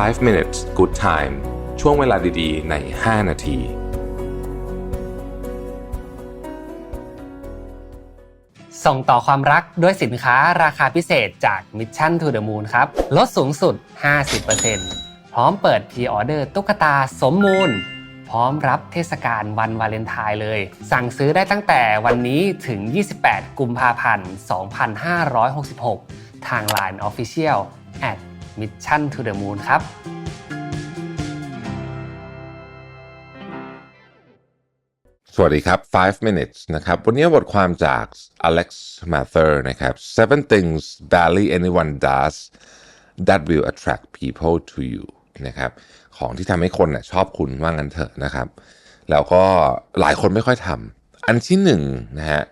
5 minutes good time ช่วงเวลาดีๆ ใน 5 นาที ส่งต่อความรักด้วยสินค้าราคาพิเศษจาก Mission to the Moon ครับ ลดสูงสุด 50%พร้อมเปิดพรีออเดอร์ตุ๊กตาสมมูล พร้อมรับเทศกาลวันวาเลนไทน์เลย สั่งซื้อได้ตั้งแต่วันนี้ถึง 28 กุมภาพันธ์ 2566 ทาง Line Official Mission to the Moon ครับสวัสดีครับ 5 minutes นะครับ วันนี้บทความจาก Alex Mather นะครับ seven things barely anyone does that will attract people to you นะครับ ของที่ทำให้คนน่ะชอบคุณว่างั้นเถอะนะครับ แล้วก็หลายคนไม่ค่อยทำ อันที่หนึ่งนะฮะ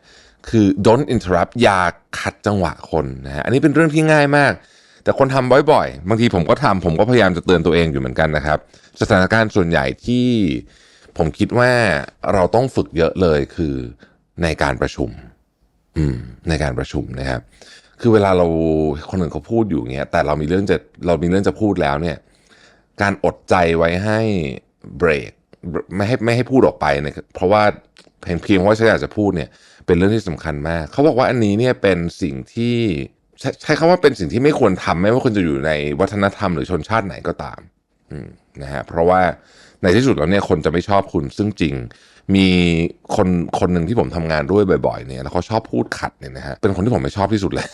คือ don't interrupt อย่าขัดจังหวะคนนะฮะ อันนี้เป็นเรื่องที่ง่ายมาก แต่คนทำบ่อยๆ บางทีผมก็ทำผมก็พยายามจะเตือนตัวเองอยู่เหมือนกันนะครับ สถานการณ์ส่วนใหญ่ที่ผมคิดว่าเราต้องฝึกเยอะเลยคือในการประชุม อืม ในการประชุมนะครับ คือเวลาเราคนอื่นเขาพูดอยู่เงี้ย แต่เรามีเรื่องจะเรามีเรื่องจะพูดแล้วเนี่ย การอดใจไว้ให้เบรกไม่ให้ไม่ให้พูดออกไปเนี่ยเพราะว่าเพียงเพียงว่าฉันอยากจะพูดเนี่ย เป็นเรื่องที่สำคัญมาก เขาบอกว่าอันนี้เนี่ยเป็นสิ่งที่ ใช้ใช้คำว่าเป็นสิ่งที่ไม่ควรทำไม่ว่าคุณจะอยู่ในวัฒนธรรมหรือชนชาติไหนก็ตามนะฮะเพราะว่าในที่สุดแล้วเนี่ยคนจะไม่ชอบคุณซึ่งจริงมีคนคนหนึ่งที่ผมทำงานด้วยบ่อยๆเนี่ยแล้วเขาชอบพูดขัดเนี่ยนะฮะเป็นคนที่ผมไม่ชอบที่สุดเลย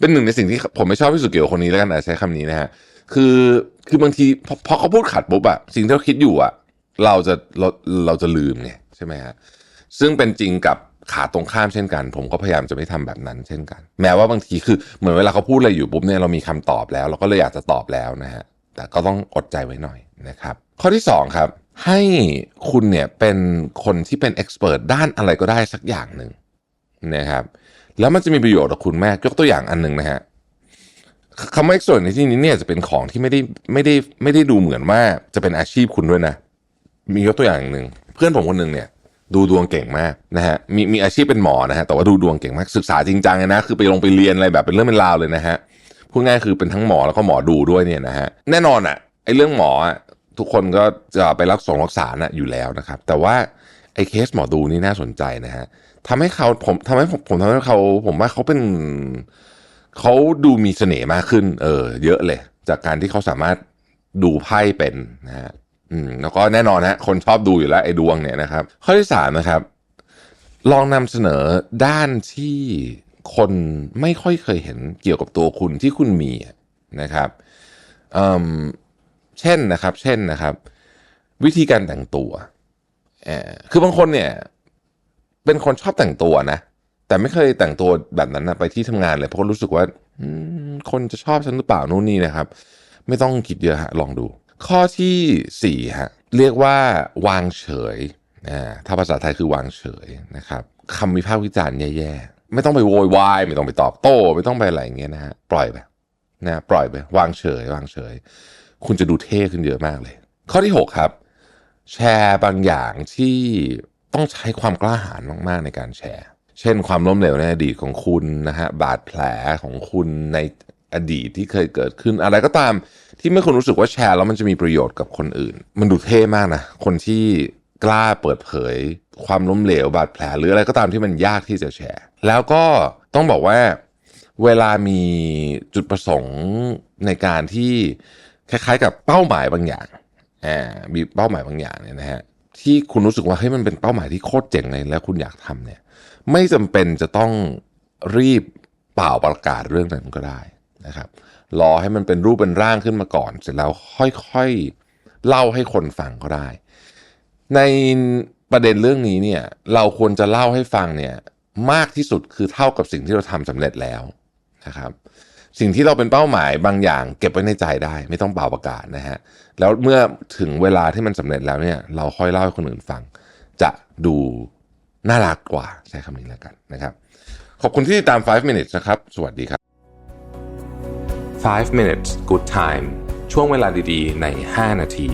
เป็นหนึ่งในสิ่งที่ผมไม่ชอบที่สุดเกี่ยวกับคนนี้แล้วกันนะใช้คำนี้นะฮะคือคือบางทีพอพอเขาพูดขัดปุ๊บอะสิ่งที่เราคิดอยู่อะเราจะเราเราจะลืมไงใช่ไหมฮะซึ่งเป็นจริงกับ ขาตรงข้ามเช่นกัน ผมก็พยายามจะไม่ทำแบบนั้น เช่นกัน แม้ว่าบางทีคือเหมือนเวลาเขาพูดอะไรอยู่ปุ๊บเนี่ยเรามีคำตอบแล้ว เราก็เลยอยากจะตอบแล้วนะฮะแต่ก็ต้องอดใจไว้หน่อยนะครับ ข้อที่ 2 ครับ ให้คุณเนี่ยเป็นคนที่เป็นเอ็กซ์เพรสด้านอะไรก็ได้สักอย่างหนึ่งนะครับแล้วมันจะมีประโยชน์กับคุณมากยกตัวอย่างอันหนึ่งนะฮะคำว่าเอ็กซ์เพรสในที่นี้เนี่ยจะเป็นของที่ไม่ได้ไม่ได้ไม่ได้ดูเหมือนว่าจะเป็นอาชีพคุณด้วยนะ มียกตัวอย่างหนึ่งเพื่อนผมคนหนึ่งเนี่ย ดูดวงเก่งมากนะฮะมีมีอาชีพเป็นหมอนะฮะแต่ว่าดูดวงเก่งมากศึกษาจริงจังเลยนะคือไปลงไปเรียนอะไรแบบเป็นเรื่องเป็นราวเลยนะฮะพูดง่ายคือเป็นทั้งหมอแล้วก็หมอดูด้วยเนี่ยนะฮะแน่นอนอะไอ้เรื่องหมออะทุกคนก็จะไปรักษารักษานะอยู่แล้วนะครับ แต่ว่าไอ้เคสหมอดูนี่น่าสนใจนะฮะทำให้เขาผมทำให้ผมผมทำให้เขาผมว่าเขาเป็นเขาดูมีเสน่ห์มากขึ้น เออ เยอะเลย จากการที่เขาสามารถดูไพ่เป็นนะฮะ อืมแล้วก็แน่นอนฮะคนชอบดูอยู่แล้วไอ้ดวงเนี่ยนะครับ ข้อที่สามนะครับ ลองนำเสนอด้านที่คนไม่ค่อยเคยเห็นเกี่ยวกับตัวคุณที่คุณมีนะครับอืมเช่นนะครับ เช่นนะครับ วิธีการแต่งตัวเออคือบางคนเนี่ย เป็นคนชอบแต่งตัวนะ แต่ไม่เคยแต่งตัวแบบนั้นนะไปที่ทำงานเลย เพราะรู้สึกว่าคนจะชอบฉันหรือเปล่านู่นนี่นะครับ ไม่ต้องคิดเยอะฮะลองดู ข้อที่สี่ฮะเรียกว่าวางเฉยอ่าถ้าภาษาไทยคือวางเฉยนะครับคำวิพากษ์วิจารณ์แย่ๆ ไม่ต้องไปโวยวาย ไม่ต้องไปตอบโต้ ไม่ต้องไปอะไรอย่างเงี้ยนะฮะปล่อยไปนะปล่อยไป วางเฉย วางเฉย คุณจะดูเท่ขึ้นเยอะมากเลย ข้อที่หกครับ แชร์บางอย่างที่ต้องใช้ความกล้าหาญมากๆในการแชร์ เช่นความล้มเหลวในอดีตของคุณนะฮะบาดแผลของคุณใน อดีตที่เคยเกิดขึ้น อะไรก็ตามที่เมื่อคุณรู้สึกว่าแชร์แล้วมันจะมีประโยชน์กับคนอื่น มันดูเท่มากนะ คนที่กล้าเปิดเผย ความล้มเหลวบาดแผลหรืออะไรก็ตามที่มันยากที่จะแชร์ แล้วก็ต้องบอกว่าเวลามีจุดประสงค์ในการที่คล้ายๆ กับเป้าหมายบางอย่างอ่ามีเป้าหมายบางอย่างเนี่ยนะฮะที่คุณรู้สึกว่าเฮ้ยมันเป็นเป้าหมายที่โคตรเจ๋งเลยแล้วคุณอยากทำเนี่ย ไม่จำเป็นจะต้องรีบเป่าประกาศเรื่องนั้นก็ได้ นะครับรอให้มันเป็นรูปเป็นร่างขึ้นมาก่อน เสร็จแล้วค่อยๆเล่าให้คนฟังก็ได้ ในประเด็นเรื่องนี้เนี่ยเราควรจะเล่าให้ฟังเนี่ยมากที่สุดคือเท่ากับสิ่งที่เราทำสำเร็จแล้วนะครับสิ่งที่เราเป็นเป้าหมายบางอย่าง เก็บไว้ในใจได้ ไม่ต้องเป่าประกาศนะฮะแล้วเมื่อถึงเวลาที่มันสำเร็จแล้วเนี่ยเราค่อยเล่าให้คนอื่นฟัง จะดูน่ารักกว่าใช้คำนี้แล้วกันนะครับ ขอบคุณที่ติดตาม 5 minutes นะครับ สวัสดีครับ 5 minutes good time ช่วงเวลาดีๆ ใน 5 นาที